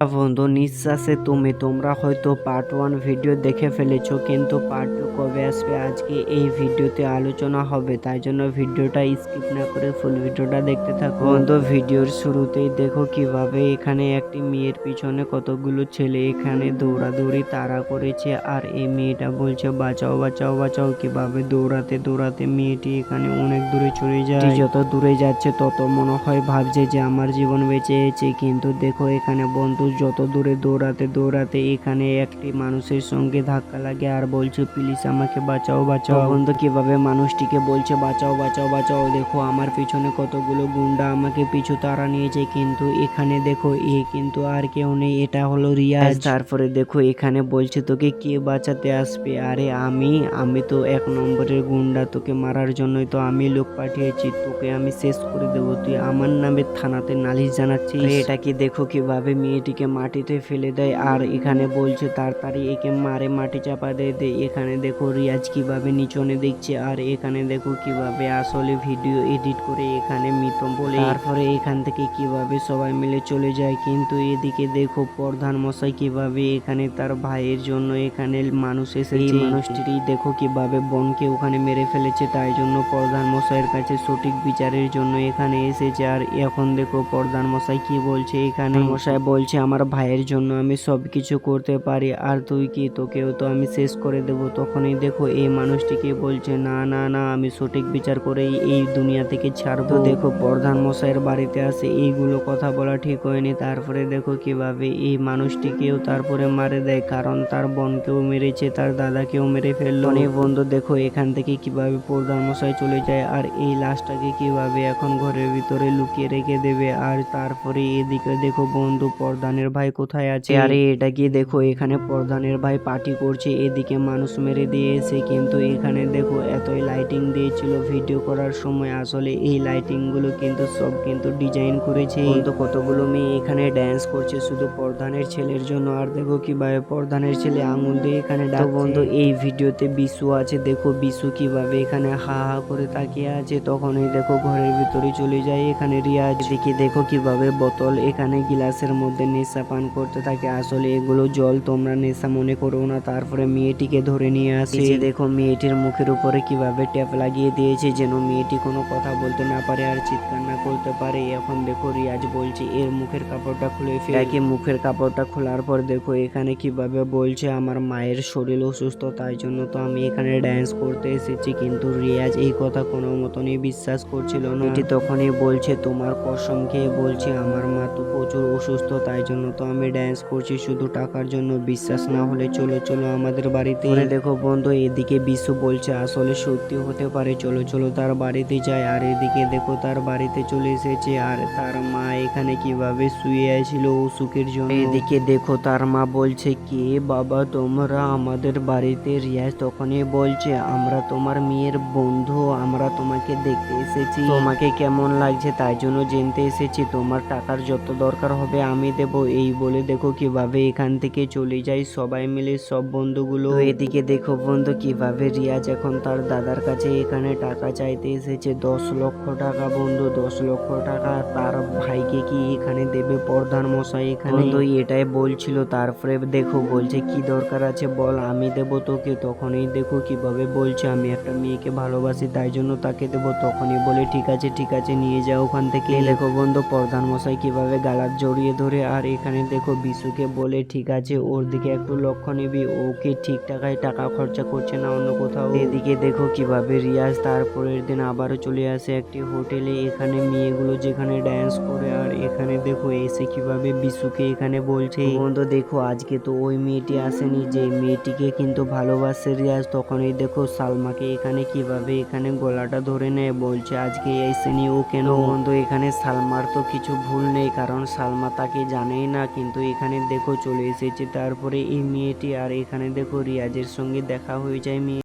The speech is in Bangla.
বন্ধু, নিঃশ্বাসে তুমি, তোমরা হয়তো পার্ট ওয়ান ভিডিও দেখে ফেলেছো, কিন্তু পার্ট টু কবে আসবে আজকে এই ভিডিওতে আলোচনা হবে, তাই জন্য ভিডিওটা স্কিপ না করে ফুল ভিডিওটা দেখতে থাকো। বন্ধু ভিডিওর শুরুতেই দেখো কীভাবে এখানে একটি মেয়ের পিছনে কতগুলো ছেলে এখানে দৌড়াদৌড়ি তাড়া করেছে, আর এই মেয়েটা বলছে, বাঁচাও বাঁচাও বাঁচাও। কীভাবে দৌড়াতে দৌড়াতে মেয়েটি এখানে অনেক দূরে চলে যায়। যত দূরে যাচ্ছে, তত মনে হয় ভাবছে যে, আমার জীবন বেঁচে আছে কিন্তু দেখো এখানে বন্ধু যত দূরে দৌড়াতে দৌড়াতে এখানে একটি মানুষের সঙ্গে ধাক্কা লাগে আর বলছে প্লিজ আমাকে বাঁচাও বাঁচাও। বন্ধু কীভাবে মানুষটিকে বলছে বাঁচাও বাঁচাও বাঁচাও দেখো আমার পিছনে কতগুলো গুন্ডা আমাকে পিছু তারা নিয়েছে কিন্তু এখানে দেখো এ কিন্তু আর কেউ নেই এটা হলো রিয়াজ। তারপরে দেখো এখানে বলছে তোকে কে বাঁচাতে আসবে? আরে আমি আমি তো এক নম্বরের গুন্ডা তোকে মারার জন্যই তো আমি লোক পাঠিয়েছি তোকে আমি শেষ করে দেবো তুই আমার নামে থানাতে নালিশ জানাচ্ছিস? আরে এটা কি দেখো কীভাবে মেয়েটিকে মাটিতে ফেলে দেয় আর এখানে বলছে, তাড়াতাড়ি একে মারে, মাটি চাপা দিয়ে দেয় এখানে দেখো রিয়াজ কীভাবে নিচনে দেখছে আর এখানে দেখো কীভাবে আসলে ভিডিও এডিট করে এখানে মিতম বলে। তারপরে এখান থেকে কীভাবে সবাই মিলে চলে যায়, কিন্তু এদিকে দেখো প্রধান মশাই কীভাবে এখানে তার ভাইয়ের জন্য এখানে মানুষ এসেছে। মানুষটি দেখো কীভাবে বনকে ওখানে মেরে ফেলেছে, তাই জন্য প্রধান মশাইয়ের কাছে সঠিক বিচারের জন্য এখানে এসেছে। আর এখন দেখো প্রধান মশাই কি বলছে, এখানে মশাই বলছে আমার ভাইয়ের জন্য আমি সব কিছু করতে পারি। আর তুই কি? তোকেও তো আমি শেষ করে দেব। তখনই দেখো এই মানুষটিকে বলছে না না না আমি সঠিক বিচার করেই এই দুনিয়া থেকে ছাড়বো। দেখো প্রধান মশাইয়ের বাড়িতে আসে এইগুলো কথা বলা ঠিক হয়নি। তারপরে দেখো কীভাবে এই মানুষটিকেও তারপরে মারে দেয় কারণ তার বোনকেও মেরেছে তার দাদাকেও মেরে ফেলল। অনেক বন্ধু দেখো এখান থেকে কীভাবে প্রধান মশাই চলে যায় আর এই লাশটাকে কীভাবে এখন ঘরের ভিতরে লুকিয়ে রেখে দেবে। আর তারপরে এদিকে দেখো বন্ধু প্রধানের ভাই কোথায় আছে? আরে এটা কি দেখো এখানে প্রধানের ভাই পার্টি করছে এদিকে মানুষ মেরে দিয়েছে কিন্তু এখানে দেখো এতই লাইটিং দিয়েছিল ভিডিও করার সময়। আসলে এই লাইটিংগুলো কিন্তু সব কিন্তু ডিজাইন করেছে। কিন্তু কতগুলো মেয়ে এখানে ড্যান্স করছে শুধু প্রধানের ছেলের জন্য। আর দেখো কীভাবে প্রধানের ছেলে আঙুল দিয়ে এখানে ডাক বন্ধু এই ভিডিওতে বিশু আছে দেখো বিশু কীভাবে এখানে হা হা করে তাকিয়ে আছে। তখনই দেখো ঘরের ভিতরে চলে যায় এখানে রিয়াজ। দিকে দেখো কীভাবে বোতল এখানে গিলাসের মধ্যে নেশা পান করতে থাকে। আসলে এগুলো জল তোমরা নেশা মনে করো না তারপরে মেয়েটিকে ধরে নিয়ে আসে। দেখো মেয়েটির মুখের উপরে কীভাবে ট্যাপ লাগিয়ে দিয়েছে যেন মেয়েটি কোনো কথা বলতে না পারে আর চিৎকার না করতে পারে। এখন দেখো রিয়াজ বলছে এর মুখের কাপড়টা খুলে ফেলে। মুখের কাপড়টা খোলার পর দেখো এখানে কীভাবে বলছে আমার মায়ের শরীর অসুস্থ তাই জন্য তো আমি এখানে ড্যান্স করতে এসেছি। কিন্তু রিয়াজ এই কথা কোনো মতনই বিশ্বাস করছিল না। এটি তখনই বলছে তোমার কসম খেয়ে বলছে আমার মা তো প্রচুর অসুস্থ তাই জন্য তো আমি ড্যান্স করছি শুধু টাকার জন্য বিশ্বাস না হলে চলো চলো আমাদের বাড়িতে। দেখো বন্ধু এদিকে বিশু বলছে আসলে সত্যি হতে পারে চলো চলো তার বাড়িতে যায় আর এদিকে দেখো তার বাড়িতে চলে এসেছে আর তার মা এখানে কীভাবে শুয়ে আছিল অসুখের জন্য। এদিকে দেখো তার মা বলছে কে বাবা তোমরা আমাদের বাড়িতে? রিয়াজ তখনই বলছে আমরা তোমার মেয়ের বন্ধু আমরা তোমাকে দেখতে এসেছি। তোমাকে কেমন লাগছে তাই জন্য জানতে এসেছি। তোমার টাকার যত দরকার হবে আমি দেব। এই বলে দেখো কীভাবে এখান থেকে চলে যায়। সবাই মিলে সব বন্ধুগুলো এদিকে দেখো বন্ধু, কীভাবে রিয়াজ এখন তার দাদার কাছে এখানে টাকা চাইতে এসেছে। দশ লক্ষ টাকা বন্ধু, দশ লক্ষ টাকা তার ভাইকে কি এখানে দেবে প্রধান মশাই এখানে? তো এটাই বলছিল, তারপরে দেখো বলছে, কি দরকার আছে বল, আমি দেব তোকে। তখনই দেখো কীভাবে বলছে, আমি একটা মেয়েকে ভালোবাসি, তাই জন্য তাকে দেবো। তখনই বলে, ঠিক আছে ঠিক আছে, নিয়ে যাও ওখান থেকে। দেখো বন্ধু, প্রধান মশাই কীভাবে গালাত জড়িয়ে ধরে আর এখানে দেখো বিশুকে বলে, ঠিক আছে, ওর দিকে একটু লক্ষ্য নিবি। ওকে ঠিক টাকায় টাকা খরচা করছে না অন্য কোথাও? এদিকে দেখো কীভাবে রিয়াজ তারপরের দিন আবারও চলে আসে একটি হোটেলে। এখানে মেয়েগুলো যেখানে ড্যান্স করে, আর এখানে দেখো এসে কীভাবে বিশুকে এখানে বলছে। বন্ধু, দেখো, আজকে তো ওই মেয়েটি আসেনি। যে মেয়েটিকে কিন্তু ভালোবাসে রিয়াজ, তখনই দেখো সালমাকে এখানে কীভাবে এখানে গলাটা ধরে নেয়, বলছে, আজকে এসেনি ও কেন? বন্ধু, এখানে সালমার তো কিছু ভুল নেই, কারণ সালমা তাকে জানেই না, কিন্তু এখানে দেখো চলে এসেছে। তারপরে এই মেয়েটি আর এখানে দেখো রিয়াজের সঙ্গে দেখা হয়ে যায় মেয়ে